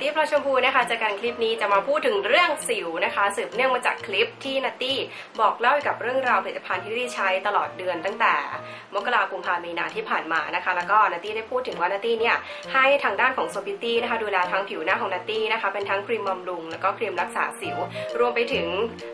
ตี้พลอยชมพูนะคะเจากการคลิปนี้จะมาพูดถึงเรื่องสิวนะคะ สืบเนื่องมาจากคลิปที่นัตตี้บอกเล่าเกี่ยวกับเรื่องราวผลิตภัณฑ์ที่ได้ใช้ตลอดเดือนตั้งแต่ มกราคมกุมภาพันธ์มีนาที่ผ่านมานะคะ แล้วก็นัตตี้ได้พูดถึงว่านัตตี้เนี่ยให้ทางด้านของโซบิตี้นะคะดูแลทั้งผิวหน้าของนัตตี้นะคะเป็นทั้งครีมบำรุงแล้วก็ครีมรักษาสิว รวมไปถึง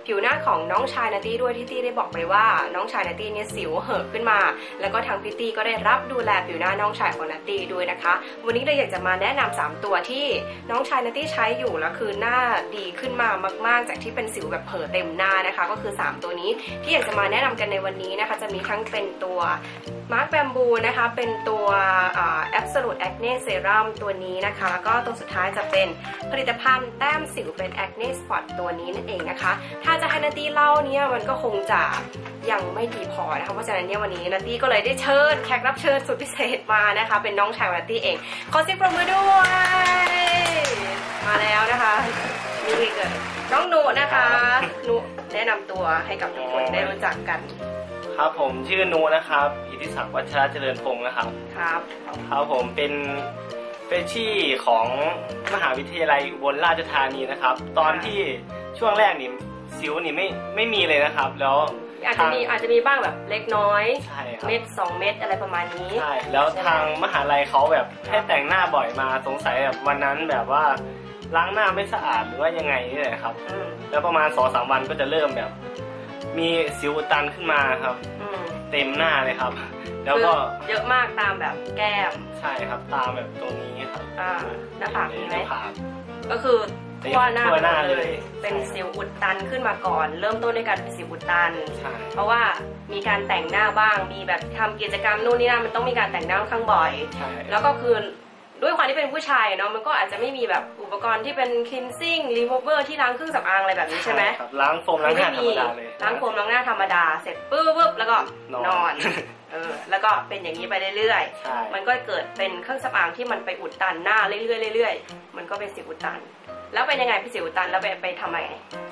ผิวหน้าของน้องชายนัตตี้ด้วยที่ตี้ได้บอกไปว่าน้องชายนัตตี้เนี่ยสิวเห่อขึ้นมา แล้วก็ทางพิตตี้ก็ได้รับดูแลผิวหน้าน้องชายของนัตตี้ด้วยนะคะ วันนี้เลยอยากจะมาแนะนำสามตัวที่น้้องชายนัตตี้ใช้อยู่แล้วคือหน้าดีขึ้นมามาก ๆ จากที่เป็นสิวแบบเผลอเต็มหน้านะคะ ก็คือ 3 ตัวนี้ที่อยากจะมาแนะนำกันในวันนี้นะคะ จะมีทั้งเป็นตัวมาร์คแบมบูนะคะ เป็นตัวแอบสูตแอคเน่เซรั่มตัวนี้นะคะ แล้วก็ตัวสุดท้ายจะเป็นผลิตภัณฑ์แต้มสิวเป็นแอคเน่สปอตตัวนี้นั่นเองนะคะ ถ้าจะให้นัตตี้เล่าเนี่ยมันก็คงจะยังไม่ดีพอนะคะเพราะฉะนั้นเนี่ยวันนี้นัตตี้ก็เลยได้เชิญแขกรับเชิญสุดพิเศษมานะคะ เป็นน้องชายนัตตี้เอง ขอเสียงปรบมือด้วย มาแล้วนะคะนี่เกิดน้องหนูนะคะหนูแนะนำตัวให้กับทุกคนได้รู้จักกันครับผมชื่อนุนะครับ อิทธิศักดิ์วัชระเจริญพงศ์นะครับ ครับ ครับผมเป็นเฟชชี่ของมหาวิทยาลัยอุบลราชธานีนะครับ ตอนที่ช่วงแรกนี่สิวนี่ไม่ไม่มีเลยนะครับ แล้ว อาจจะมีอาจจะมีบ้างแบบเล็กน้อย ใช่ครับเม็ดสองเม็ดอะไรประมาณนี้ ใช่แล้วทางมหาลัยเขาแบบให้แต่งหน้าบ่อยมาสงสัยแบบวันนั้นแบบว่าล้างหน้าไม่สะอาดหรือว่ายังไงนี่แหละครับ อืมแล้วประมาณสองสามวันก็จะเริ่มแบบ มีสิวอุดตันขึ้นมาครับ อืมเต็มหน้าเลยครับ แล้วก็คือเยอะมากตามแบบแก้มใช่ครับตามแบบตรงนี้ครับอ่าหน้าผากมีไหมน้าผากก็คือ ทั่วหน้าทั่วหน้าไปมดเลย เป็นใช่สิวอุดตันขึ้นมาก่อน เริ่มต้นด้วยการเป็นสิวอุดตันใช่เพราะว่ามีการแต่งหน้าบ้าง มีแบบทำกิจกรรมนู่นนี่นั่นมันต้องมีการแต่งหน้าค่อนข้างบ่อยใช่แล้วก็คือด้วยความที่เป็นผู้ชายเนาะมันก็อาจจะไม่มีแบบอุปกรณ์ที่เป็น cleansing remover ที่ล้างเครื่องสำอางอะไรแบบนี้ใช่ไหมครับล้างโฟมล้างหน้าธรรมดาเลยล้างโฟมล้างหน้าธรรมดาเสร็จปุ๊บปุ๊บแล้วก็นอนนอนเออแล้วก็เป็นอย่างนี้ไปเรื่อยใช่ๆมันก็เกิดเป็นเครื่องสำอางที่มันไปอุดตันหน้าเรื่อยๆเรื่อยๆมันก็เป็นสิวอุดตัน แล้วเป็นยังไงพี่สิวอุดตันแล้วไปไปทำไม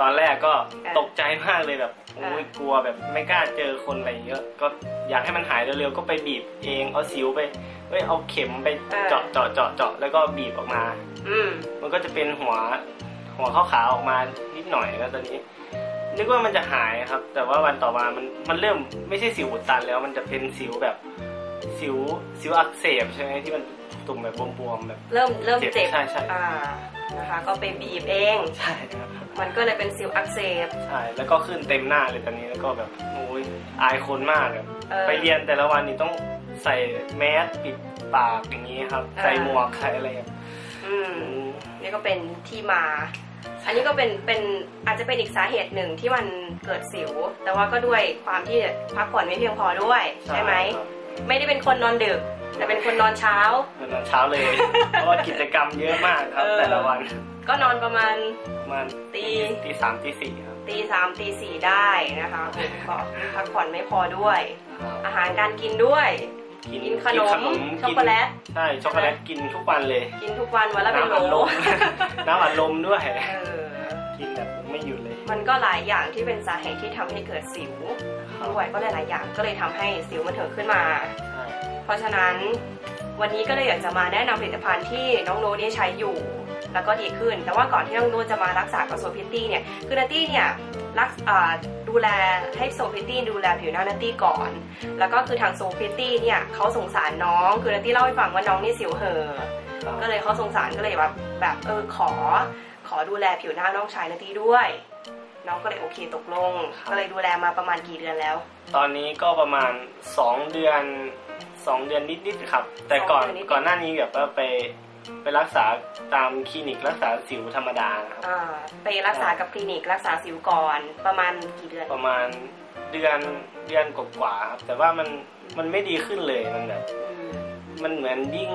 ตอนแรกก็เออตกใจมากเลยแบบโอ้ยเออกลัวแบบไม่กล้าเจอคนอะไรเยอะ ก็อยากให้มันหายเร็วๆก็ไปบีบเองเอาสิวไปเอ้ยเอาเข็มไปเจาะเจาะเจาะเจาะแล้วก็บีบออกมา อืมมันก็จะเป็นหัวหัวขาวๆออกมานิดหน่อยแล้วตอนนี้นึกว่ามันจะหายครับ แต่ว่าวันต่อมามันมันเริ่มไม่ใช่สิวอุดตันแล้ว มันจะเป็นสิวแบบสิวสิวอักเสบใช่ไหมที่มันตุ่มแบบบวมๆแบบ เริ่มเริ่มเจ็บเจ็บใช่ใช่อ่า นะคะ ก็ไปบีบเอง ใช่ครับมันก็เลยเป็นสิวอักเสบ ใช่แล้วก็ขึ้นเต็มหน้าเลยตอนนี้แล้วก็แบบโอ้ยอายคนมากแบบเออ ไปเรียนแต่ละวันนี่ต้องใส่แมสปิดปากอย่างนี้ครับเออใส่หมวกใส่อะไรแบบอืมอืม นี่ก็เป็นที่มา อันนี้ก็เป็นเป็นอาจจะเป็นอีกสาเหตุหนึ่งที่มันเกิดสิว แต่ว่าก็ด้วยความที่พักผ่อนไม่เพียงพอด้วย ใช่ไหม ครับ ไม่ได้เป็นคนนอนดึก แต่เป็นคนนอนเช้าเป็นตอนเช้าเลย เพราะว่ากิจกรรมเยอะมากครับเออแต่ละวัน ก็นอนประมาณประมาณตีตีสามตีสี่ครับ ตีสามตีสี่ได้นะคะก็พักผ่อนไม่พอด้วย อาหารการกินด้วย กินขนมช็อกโกแลต ใช่ ช็อกโกแลตกินทุกวันเลย กินทุกวันวันละเป็นน้ำโหลอัดลมน้ำอัดลมด้วยเออกินแบบไม่หยุดเลย มันก็หลายอย่างที่เป็นสาเหตุที่ทำให้เกิดสิวครับด้วยก็หลายๆอย่างก็เลยทำให้สิวมันเถิดขึ้นมาใช่ เพราะฉะนั้นวันนี้ก็เลยอยากจะมาแนะนำผลิตภัณฑ์ที่น้องโน้ตเนี่ยใช้อยู่ แล้วก็ดีขึ้น แต่ว่าก่อนที่น้องโน้ตจะมารักษากับโซพิตตี้เนี่ยคือนัตตี้เนี่ยรักดูแลให้โซพิตตี้ดูแลผิวหน้านัตตี้ก่อน แล้วก็คือทางโซพิตตี้เนี่ยเขาสงสารน้องคือนัตตี้เล่าให้ฟังว่าน้องนี่สิวเหอก็เลยเขาสงสารก็เลยแบบแบบเออขอขอดูแลผิวหน้าน้องชายนัตตี้ด้วย น้องก็เลยโอเคตกลง ก็เลยดูแลมาประมาณกี่เดือนแล้วตอนนี้ก็ประมาณสองเดือนสองเดือนนิดๆครับ แต่ก่อนสองเดือนนิดๆก่อนหน้านี้แบบว่าไปไปรักษาตามคลินิกรักษาสิวธรรมดานะครับอ่าไปรักษากับคลินิกรักษาสิวก่อนประมาณกี่เดือน ประมาณเดือนเดือนกว่าๆครับแต่ว่ามันมันไม่ดีขึ้นเลยมันแบบอืมมันเหมือนยิ่ง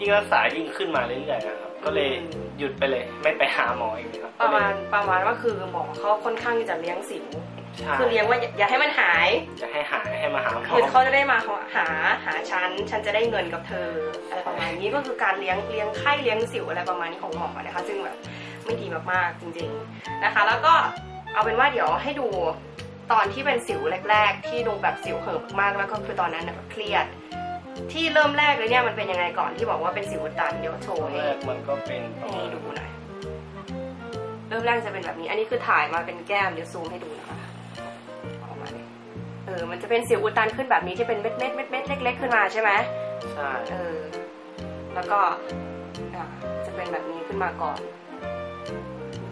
ยิ่งรักษายิ่งขึ้นมาเรื่อยๆนะครับ ก็เลยอืมหยุดไปเลย ไม่ไปหาหมออีกเลยครับประมาณก็เลยประมาณว่าคือหมอเขาค่อนข้างที่จะเลี้ยงสิวใช่คือเลี้ยงว่าอย่าอย่าให้มันหายจะให้หายให้มาหาหมอคือเขาจะได้มาหาหาฉันฉันจะได้เงินกับเธออะไรประมาณนี้ก็คือการเลี้ยงเลี้ยงไข้เลี้ยงสิวอะไรประมาณนี้ของหมอนะคะ ซึ่งแบบไม่ดีมากๆจริง ๆนะคะ แล้วก็เอาเป็นว่าเดี๋ยวให้ดูตอนที่เป็นสิวแรก ๆ ที่ดูแบบสิวเหิบมากแล้วก็คือตอนนั้นน่ะเครียด ที่เริ่มแรกเลยเนี่ยมันเป็นยังไงก่อนที่บอกว่าเป็นสิวอุดตันเดี๋ยวโชตว์อนให้แรกมันก็เป็นประให้มาณดูหน่อยเริ่มแรกจะเป็นแบบนี้ อันนี้คือถ่ายมาเป็นแก้มเดี๋ยวซูมให้ดูนะคะออกมาเนี่ยเออมันจะเป็นสิวอุดตันขึ้นแบบนี้ที่เป็นเม็ดเม็ดเม็ดเม็ดเล็ก ๆ ขึ้นมาใช่ไหมใช่เออแล้วก็อะจะเป็นแบบนี้ขึ้นมาก่อน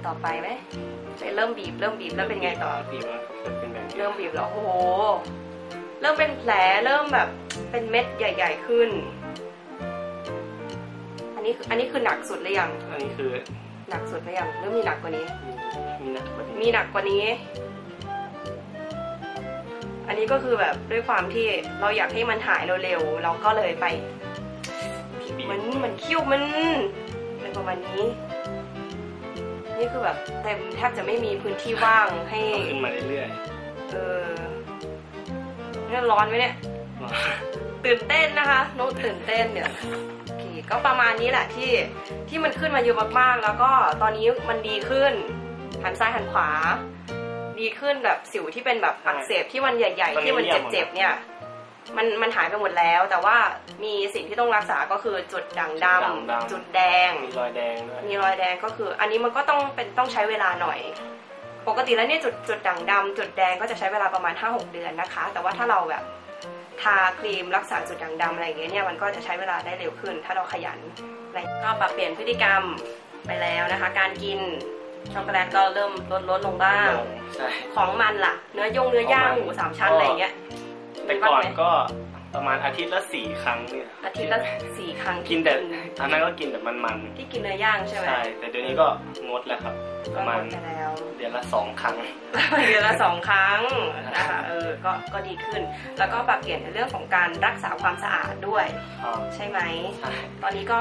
ต่อไปไหมไปเริ่มบีบเริ่มบีบแล้วเป็นไงต่อบีบมันก็จะเป็นแบบนี้เริ่มบีบแล้วโอ้โหเริ่มเป็นแผลเริ่มแบบ เป็นเม็ดใหญ่ ๆ ขึ้น อันนี้คืออันนี้คือหนักสุดหรือยัง อันนี้คือหนักสุดหรือยังหรือมีหนักกว่านี้มีมีหนักกว่านี้ มีหนักกว่านี้ อันนี้ก็คือแบบด้วยความที่เราอยากให้มันหายเร็วๆเราก็เลยไปบีบเหมือนเหมือนคิ้วมันอะไรประมาณนี้ นี่คือแบบเต็มแทบจะไม่มีพื้นที่ว่างให้เอาขึ้นมาเรื่อยเออเนี่ยร้อนไหมเนี่ยๆ ตื่นเต้นนะคะโน้ตตื่นเต้นเนี่ยโอเคก็ประมาณนี้แหละที่ที่มันขึ้นมาเยอะมากๆ แล้วก็ตอนนี้มันดีขึ้นหันซ้ายหันขวา ดีขึ้นแบบสิวที่เป็นแบบอักเสบที่มันใหญ่ ๆ ที่มันเจ็บๆเนี่ย มันมันหายไปหมดแล้ว แต่ว่ามีสิ่งที่ต้องรักษาก็คือจุดด่างดำจุดแดง มีรอยแดงด้วยมีรอยแดงก็คือ อันนี้มันก็ต้องเป็นต้องใช้เวลาหน่อย ปกติแล้วเนี่ยจุดจุดด่างดำจุดแดงก็จะใช้เวลาประมาณ5-6เดือนนะคะ แต่ว่าถ้าเราแบบ ทาครีมรักษาจุดด่างดำอะไรอย่างเงี้ยเนี่ยมันก็จะใช้เวลาได้เร็วขึ้น ถ้าเราขยันอะไรก็ปรับเปลี่ยนพฤติกรรมไปแล้วนะคะ การกินช็อกโกแลตก็เริ่มลดลดลงบ้าง ใช่ ของมันล่ะ เนื้อยงเนื้อย่างหมูสามชั้นอะไรอย่างเงี้ยแต่ก่อนก็ประมาณอาทิตย์ละสี่ครั้งเนี่ยอาทิตย์ละสี่ครั้งกินแต่ตอนนั้นก็กินแต่มันที่กินเนื้อย่างๆใช่ไหมใช่แต่เดี๋ยวนี้ก็งดแล้วครับ ปก็ระหมมาณดไปแล้วเดือนละสองครั้ง เดือนละสองครั้งนะคะเออก็ก็ดีขึ้น แล้วก็ปรับเปลี่ยนในเรื่องของการรักษาความสะอาดด้วยครับใช่ไหมใช่ตอนนี้ก็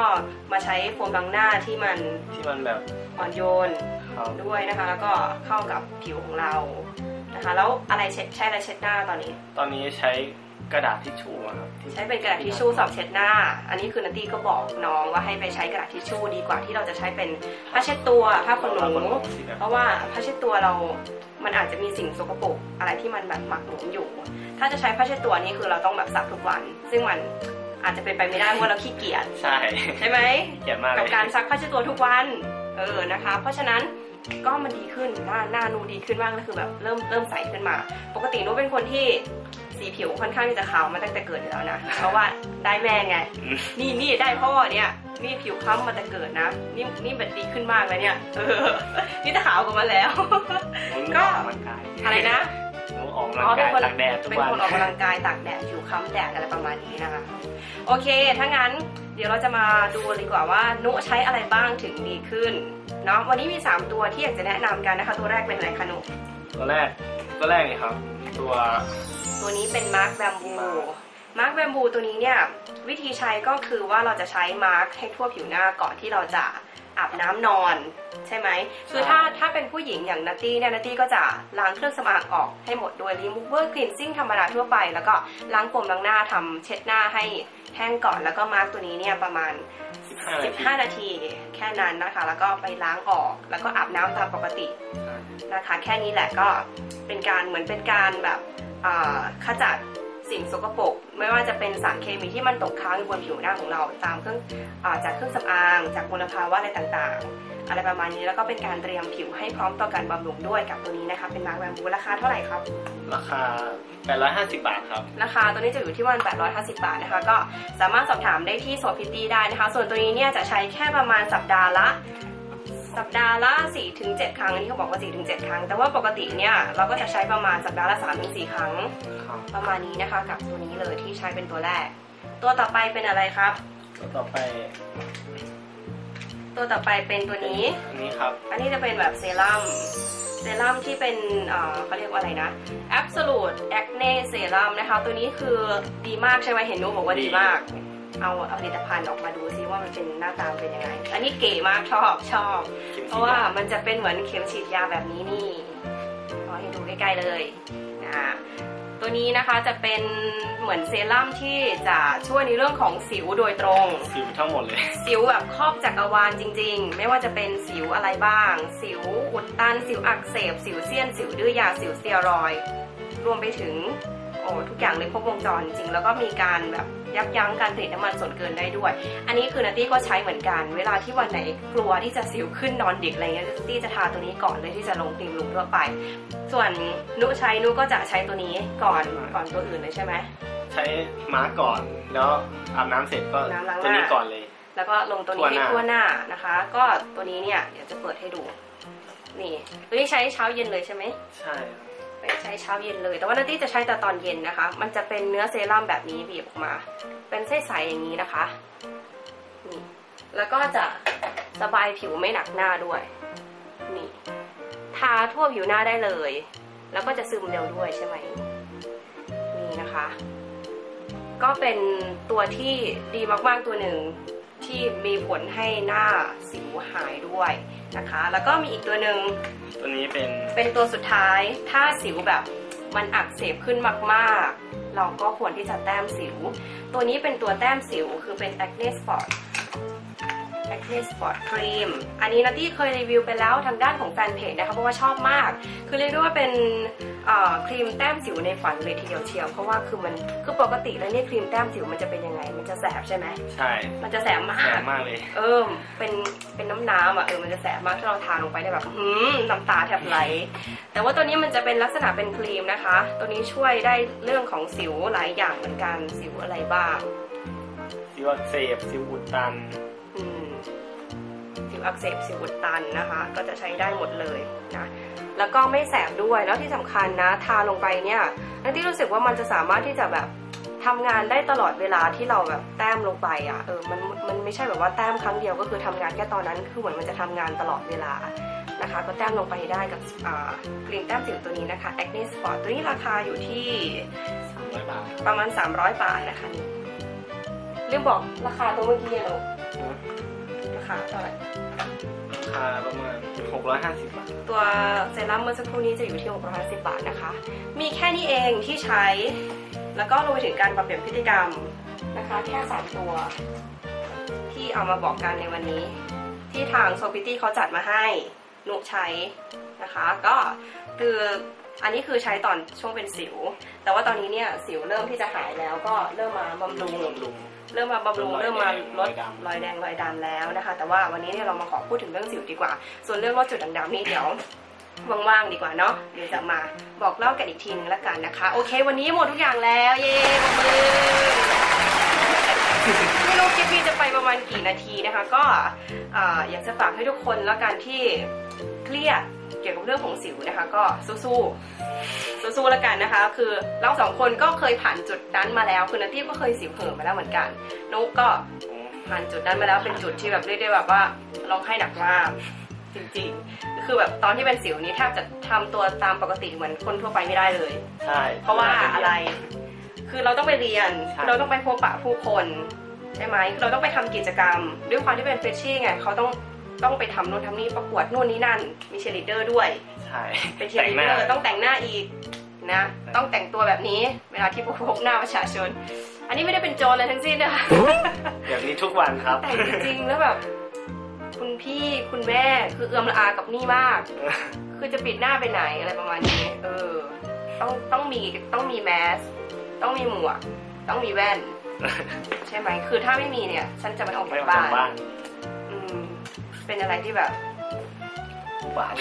มาใช้โฟมล้างหน้าที่มันที่มันแบบอ่อนโยนครับด้วยนะคะ แล้วก็เข้ากับผิวของเรานะคะ แล้วอะไรเช็ดใช้อะไรเช็ดหน้าตอนนี้ ตอนนี้ใช้ กระดาษทิชชู่อะครับที่ใช้เป็นกระดาษทิชชู่สอบเช็ดหน้า อันนี้คือนัตตี้ก็บอกน้องว่าให้ไปใช้กระดาษทิชชู่ดีกว่าที่เราจะใช้เป็นผ้าเช็ดตัวผ้าขนหนูที่แบบเพราะว่าผ้าเช็ดตัวเรา มันอาจจะมีสิ่งสกปรกอะไรที่มันแบบหมักหมมอยู่ ถ้าจะใช้ผ้าเช็ดตัวนี่คือเราต้องแบบซักทุกวัน ซึ่งมันอาจจะเป็นไปไม่ได้เพราะว่าเราขี้เกียจใช่ใช่ไหมเขียนมากเลกับยการซักผ้าเช็ดตัวทุกวันเออนะคะ เพราะฉะนั้นก็มันดีขึ้นหน้าหน้านูดีขึ้นมากก็คือแบบเริ่มเริ่มใสขึ้นมา ปกตินูเป็นคนที่ สีผิวค่อนข้างที่จะขาวมาตั้งแต่เกิดอยู่แล้วนะ เพราะว่าได้แม่ไงอืมนี่นี่ได้พ่อเนี่ยนี่ผิวคล้ำมาแต่เกิดนะ นี่นี่แบบดีขึ้นมากเลยเนี่ยเออนี่จะขาวกว่ามาแล้ว ก็ออกกำลังกายอะไรนะหนูออกกำลังกายตากแดดทุกเป็นวันคนออกกำลังกายตากแดดผิวค้ำแดดอะไรประมาณนี้นะคะ โอเค ถ้างั้นเดี๋ยวเราจะมาดูดีกว่าว่านุใช้อะไรบ้างถึงดีขึ้นเนาะวันนี้มี 3 ตัวที่อยากจะแนะนำกันนะคะ ตัวแรกเป็นอะไรคะนุตัวแรกตัวแรกนี่ครับ ตัว ตัวนี้เป็นมาร์คแบมบูมาร์คแบมบูตัวนี้เนี่ยวิธีใช้ก็คือว่าเราจะใช้มาร์คให้ทั่วผิวหน้าก่อนที่เราจะอาบน้ำนอน ใช่ไหมคือถ้าถ้าเป็นผู้หญิงอย่างนัตตี้เนี่ยนัตตี้ก็จะล้างเครื่องสำอางออกให้หมดโดย remover cleansing ธรรมดาทั่วไป แล้วก็ล้างผมล้างหน้าทำเช็ดหน้าให้แห้งก่อนแล้วก็มาร์กตัวนี้เนี่ยประมาณ 15 นาที15นาทีแค่นั้นนะคะ แล้วก็ไปล้างออก แล้วก็อาบน้ำตามปกตินะคะ แค่นี้แหละก็เป็นการเหมือนเป็นการแบบอ่า ขจัดสิ่งสกปรกไม่ว่าจะเป็นสารเคมีที่มันตกค้างอยู่บนผิวหน้าของเราตามเครื่องอาจากเครื่องสำอางจากมลภาวะอะไรต่างๆ อะไรประมาณนี้แล้วก็เป็นการเตรียมผิวให้พร้อมต่อการบำรุงด้วยกับตัวนี้นะคะ เป็นมาร์กแบมบูราคาเท่าไหร่ครับ ราคา 850 บาทครับ ราคาตัวนี้จะอยู่ที่ประมาณ850 บาทนะคะ ก็สามารถสอบถามได้ที่โซฟิตี้ได้นะคะ ส่วนตัวนี้เนี่ยจะใช้แค่ประมาณสัปดาห์ละ สัปดาห์ละ4ถึง7ครั้งอันนี้เขาบอกว่า4ถึง7ครั้ง แต่ว่าปกติเนี่ยเราก็จะใช้ประมาณสัปดาห์ละ3ถึง4ครั้ง ครับประมาณนี้นะคะ กับตัวนี้เลยที่ใช้เป็นตัวแรก ตัวต่อไปเป็นอะไรครับ ตัวต่อไปตัวต่อไปเป็นตัวนี้ อันนี้ครับ อันนี้จะเป็นแบบเซรั่ม เซรั่มที่เป็นเอ่อเขาเรียกว่าอะไรนะ Absolute Acne Serum นะคะ ตัวนี้คือดีมากใช่ไหมเห็นนุบอกว่าดีมากเอา เอาผลิตภัณฑ์ออกมาดูซิว่ามันเป็นหน้าตาเป็นยังไง อันนี้เก๋มากชอบชอบ เพราะว่ามันจะเป็นเหมือนเข็มฉีดยาแบบนี้นี่เอาให้ดูใกล้ๆเลยนะตัวนี้นะคะจะเป็นเหมือนเซรั่มที่จะช่วยในเรื่องของสิวโดยตรง สิวทั้งหมดเลย สิวแบบครอบจักรวาลจริง ๆ ไม่ว่าจะเป็นสิวอะไรบ้าง สิวอุดตัน สิวอักเสบ สิวเซียน สิวดื้อยา สิวสเตียรอยด์รวมไปถึงโอ้ทุกอย่างเลยครบวงจรจริงๆแล้วก็มีการแบบ ยับยั้งการผลิตน้ำมันส่วนเกินได้ด้วย อันนี้คือนัตตี้ก็ใช้เหมือนกัน เวลาที่วันไหนกลัวที่จะสิวขึ้นนอนดึกอะไรเงี้ยนัตตี้จะทาตัวนี้ก่อนเลยที่จะลงครีมลุงทั่วไป ส่วนนุใช้นุก็จะใช้ตัวนี้ก่อนก่อนตัวอื่นเลยใช่ไหมใช้มาร์กก่อนแล้วอาบน้ำเสร็จก็น้ำล้างหน้าตัวนี้ก่อนเลย แล้วก็ลงตัวนี้ให้ทั่ทั่ววหหน้าน้านะคะ ก็ตัวนี้เนี่ยเดี๋ยวจะเปิดให้ดูนี่ตัวนี้ใช้เช้าเย็นเลยใช่ไหมใช่ครับ ไปใช้เช้าเย็นเลย แต่ว่านัตตี้จะใช้แต่ตอนเย็นนะคะ มันจะเป็นเนื้อเซรั่มแบบนี้บีบออกมา เป็นใสๆอย่างนี้นะคะนี่แล้วก็จะสบายผิวไม่หนักหน้าด้วย นี่ ทาทั่วผิวหน้าได้เลย แล้วก็จะซึมเร็วด้วยใช่ไหมนี่นะคะ ก็เป็นตัวที่ดีมากๆตัวหนึ่งที่มีผลให้หน้าสิวหายด้วย นะคะ แล้วก็มีอีกตัวหนึ่งตัวนี้เป็นเป็นตัวสุดท้าย ถ้าสิวแบบมันอักเสบขึ้นมากๆ เราก็ควรที่จะแต้มสิว ตัวนี้เป็นตัวแต้มสิวคือเป็น Acne Spot Acne Spot Cream อันนี้นัตตี้เคยรีวิวไปแล้วทางด้านของแฟนเพจนะคะเพราะว่าชอบมาก คือเรียกได้ว่าเป็นเอ่อ ครีมแต้มสิวในฝันเลยทีเดียวเชียว เพราะว่าคือมันคือปกติแล้วเนี่ยครีมแต้มสิวมันจะเป็นยังไง มันจะแสบใช่ไหมใช่ มันจะแสบมาแสกบมากเลย เออเป็นเป็นน้ำน้ำอะเออมันจะแสบมากถ้าเราทานลงไปได้แบบหืมน้ำตาแทบไหล แต่ว่าตัวนี้มันจะเป็นลักษณะเป็นครีมนะคะ ตัวนี้ช่วยได้เรื่องของสิวหลายอย่างเหมือนกันสิวอะไรบ้างสิวอักเสบสิวอุดตันอืมสิ วอักเสบสิวอุดตันนะคะ ก็จะใช้ได้หมดเลยนะแล้วก็ไม่แสบด้วยแล้วที่สำคัญนะทาลงไปเนี่ยนันที่รู้สึกว่ามันจะสามารถที่จะแบบทำงานได้ตลอดเวลาที่เราแบบแต้มลงไปอะเออมันมันไม่ใช่แบบว่าแต้มครั้งเดียวก็คือทำงานแค่ตอนนั้นคือเหมือนมันจะทำงานตลอดเวลานะคะ ก็แต้มลงไปได้กับอ่าครีมแต้มสิวตัวนี้นะคะ Acne Spot ตัวนี้ราคาอยู่ที่300บาทประมาณ 300 บาทนะคะนี่ลืมบอกราคาตัวเมื่อกี้อะเนอะราคาเท่าไหร่รา คาประมาณ 650 บาท ตัวเซรั่มเมื่อสักครู่นี้จะอยู่ที่ 650 บาทนะคะ มีแค่นี้เองที่ใช้ แล้วก็รวมไปถึงการปรับเปลี่ยนพฤติกรรมนะคะ แค่สามตัว ที่เอามาบอกกันในวันนี้ ที่ทางโซฟิตี้เขาจัดมาให้นุใช้นะคะ ก็คืออันนี้คือใช้ตอนช่วงเป็นสิว แต่ว่าตอนนี้เนี่ยสิวเริ่มที่จะหายแล้วก็เริ่มมาบำรุงบำรุง เริ่มมาบำรุงเริ่มมาลดรอยแดงรอยดำแล้วนะคะ แต่ว่าวันนี้เนี่ยเรามาขอพูดถึงเรื่องสิวดีกว่า ส่วนเรื่องลดจุดด่างๆนี่เดี๋ยวว่างๆดีกว่าเนาะเดี๋ยวจะมาบอกเล่ากันอีกทีนึงแล้วกันนะคะ โอเค วันนี้หมดทุกอย่างแล้วเย้ปรบมือไม่รู้คลิปนี้จะไปประมาณกี่นาทีนะคะ ก็อ่าอยากจะฝากให้ทุกคนแล้วกันที่เครียด เกี่ยวกับเรื่องของสิวนะคะ ก็สู้ๆสู้ๆแล้วกันนะคะ คือเราสองคนก็เคยผ่านจุดนั้นมาแล้วคือนัตตี้ก็เคยสิวเหิมมาแล้วเหมือนกันนุกก็ผ่านจุดนั้นมาแล้วเป็นจุดที่แบบเรียกได้แบบว่าร้องไห้หนักมากจริงๆ คือแบบตอนที่เป็นสิวนี้แทบจะทำตัวตามปกติเหมือนคนทั่วไปไม่ได้เลย ใช่ เพราะว่าอะไร คือเราต้องไปเรียนใช่เราต้องไปพบปะผู้คน ใช่ไหมคือเราต้องไปทำกิจกรรม ด้วยความที่เป็นเฟชชี่ไงเขาต้อง ต้องไปทำนู่นทำนี่ประกวดนู่นนี่นั่น มีเชียร์ลีดเดอร์ด้วย ใช่เป็นเชียร์ลีดเดอร์ต้องแต่งหน้าอีกนะ ต้องแต่งตัวแบบนี้เวลาที่พบหน้าประชาชน อันนี้ไม่ได้เป็นโจรเลยทั้งสิ้นนะคะแบบนี้ทุกวันครับ แต่งจริงๆแล้วแบบคุณพี่คุณแม่คือเอื้อมละอากับนี่มาก คือจะปิดหน้าไปไหนอะไรประมาณนี้ เออ ต้องต้องมีต้องมีแมส ต้องมีหมวก ต้องมีแว่น ใช่ไหม คือถ้าไม่มีเนี่ย ฉันจะไม่ออกไม่จากออกบ้าจากบ้านนอืม เป็นอะไรที่แบบอุบาท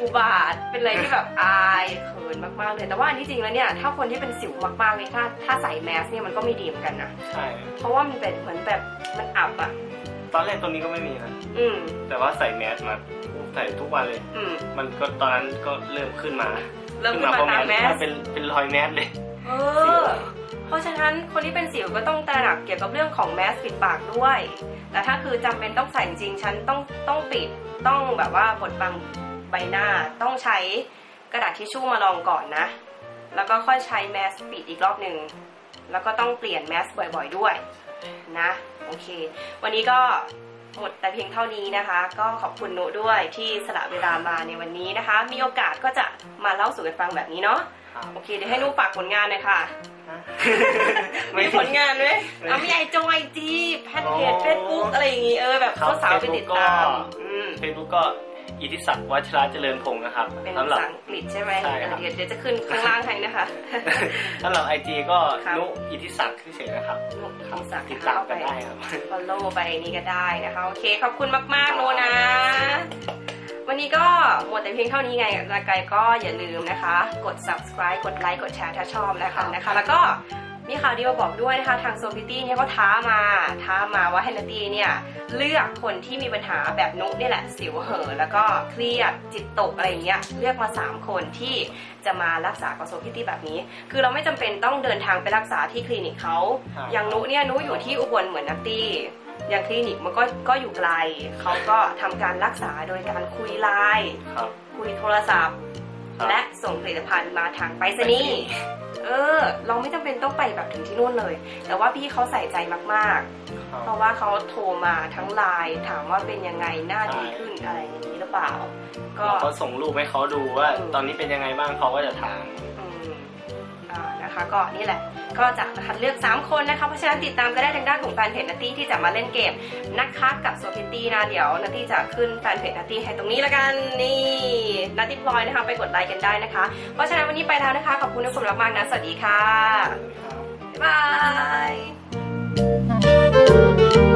อุบาท เป็นอะไรที่แบบอายเขินมากๆเลย แต่ว่าอันที่จริงแล้วเนี่ย ถ้าคนที่เป็นสิวมากๆเลยถ้าถ้าใส่แมสเนี่ยมันก็ไม่ดีเหมือนกันนะ ใช่ เพราะว่ามันเป็นเหมือนแบบมันอับอะ ตอนแรกตัวนี้ก็ไม่มีนะ อืม แต่ว่าใส่แมสมาใส่ทุกวันเลย อืม มันก็ตอนนั้นก็เริ่มขึ้นมา เริ่มขึ้นมาเพระตามแมสเป็นเป็นรอยแมสเลย เออ เพราะฉะนั้นคนที่เป็นสิวก็ต้องตระหนักเกี่ยวกับเรื่องของแมสปิดปากด้วย แต่ถ้าคือจำเป็นต้องใส่จริงๆฉันต้องต้องปิดต้องแบบว่าบดบังใบหน้าต้องใช้กระดาษทิชชู่มาลองก่อนนะ แล้วก็ค่อยใช้แมสปิดอีกรอบหนึ่งแล้วก็ต้องเปลี่ยนแมสบ่อยๆด้วยนะโอเค วันนี้ก็หมดแต่เพียงเท่านี้นะคะ ก็ขอบคุณนุด้วยที่สละเวลามาในวันนี้นะคะ มีโอกาสก็จะมาเล่าสู่กันฟังแบบนี้เนาะครับโอเคเดี๋ยวให้นุฝากผลงานหน่อยค่ะไม่มีผลงานไหมไม่เอาไม่ใหญ่จงไอจีแพนเพจอ๋อเฟซบุ๊กอะไรอย่างงี้เออแบบครับสาวๆไปติดตาม Facebook ก็อืมเฟซบุ๊กก็อิทธิศักดิ์วัชระเจริญพงศ์นะครับเป็นสำหรับภาษาอังกฤษใช่ไหมใช่ครับเดี๋ยวเดี๋ยวจะขึ้นข้างล่างให้นะคะสำหรับไอจีก็ครับนุอิทธิศักดิ์เฉยๆนะครับนุอิทธิศักดิ์ติดตามกันได้ครับฟอลโล่ไปนี่ก็ได้นะคะโอเคขอบคุณมากๆโนนะ วันนี้ก็หมดแต่เพียงเท่านี้ไงรายการก็อย่าลืมนะคะ กด subscribe กดไลค์กดแชร์ถ้าชอบนะคะนะคะ แล้วก็มีข่าวดีมาบอกด้วยนะคะ ทางโซฟิตี้เนี่ยเขาท้ามา ท้ามาว่าให้นาตีเนี่ย เลือกคนที่มีปัญหาแบบนุนี่แหละ สิวเหอะแล้วก็เครียดจิตตกอะไรอย่างเงี้ยเลือกมา 3 คนที่จะมารักษากับโซฟิตี้แบบนี้ คือเราไม่จำเป็นต้องเดินทางไปรักษาที่คลินิกเขาครับอย่างนุเนี่ยนุอยู่ที่อุบลเหมือนนัตตี้ อย่างคลินิกมันก็ก็อยู่ไกล เขาก็ทำการรักษาโดยการคุยไลน์ครับ คุยโทรศัพท์ ครับ และส่งผลิตภัณฑ์มาทางไปรษณีย์เออ เราไม่จำเป็นต้องไปแบบถึงที่นู่นเลย แต่ว่าพี่เขาใส่ใจมากๆครับเพราะว่าเขาโทรมาทั้งไลน์ถามว่าเป็นยังไงหน้าดีขึ้นอะไรอย่างนี้หรือเปล่า ก็ เราก็ส่งรูปให้เขาดูว่า อืม ตอนนี้เป็นยังไงบ้างเขาก็จะถามอืมอ่า นะคะ ก็นี่แหละก็จะคัดเลือก 3 คนนะคะ เพราะฉะนั้นติดตามก็ได้ทางด้านของแฟนเพจนัตตี้ที่จะมาเล่นเกมนักคะกับโซพิตี้นะเดี๋ยวนัตตี้จะขึ้นแฟนเพจนัตตี้ให้ตรงนี้ละกันนี่นัตตี้พลอยนะคะไปกดไลค์กันได้นะคะ เพราะฉะนั้นวันนี้ไปแล้วนะคะขอบคุณทุกคนมากๆนะสวัสดีค่ะบ๊ายบาย